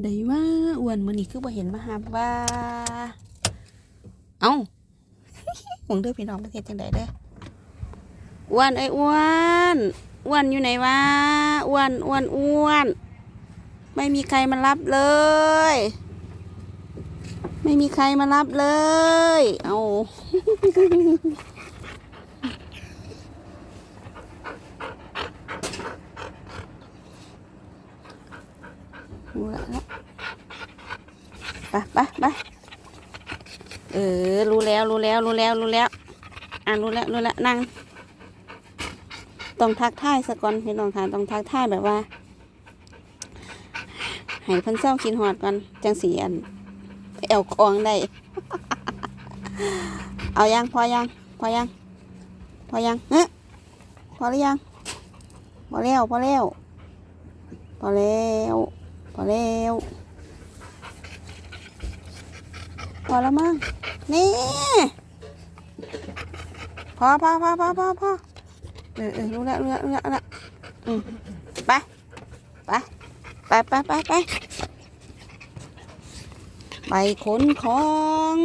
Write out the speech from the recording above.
ได้ว่าอ้วนมื้อนี้คือบ่เห็นมาหาว่า เอ้าหวงเด้อพี่น้องประเทศจังไดเด้ออ้วนเอ้ยอ้วนอ้วนอยู่ไหนวะอ้วนอ้วนอ้วนไม่มีใครมารับเลย ไม่มีใครมารับเลย เอา รู้ละละไปไปไปเออ รู้แล้วรู้แล้วรู้แล้วรู้แล้ว อ่ารู้แล้วรู้แล้วนั่ง ต้องทักทายสะก่อนพี่น้องค่ะต้องทักทายแบบว่าให้พิ่นเศร้ากินหอดก่อนจังสีอันแอวคองได้ เอายังพอยังพอยังพอยังเฮ้พอหรือยังพอแล้วพอแล้วพอแล้ว พอแล้ว พอแล้วมั้งนี่ พอพอพอพอพอพอเออเออรู้แล้วรู้แล้วรู้แล้วรู้แล้วอืมไป ไป ไปไปไปไปไปขนของ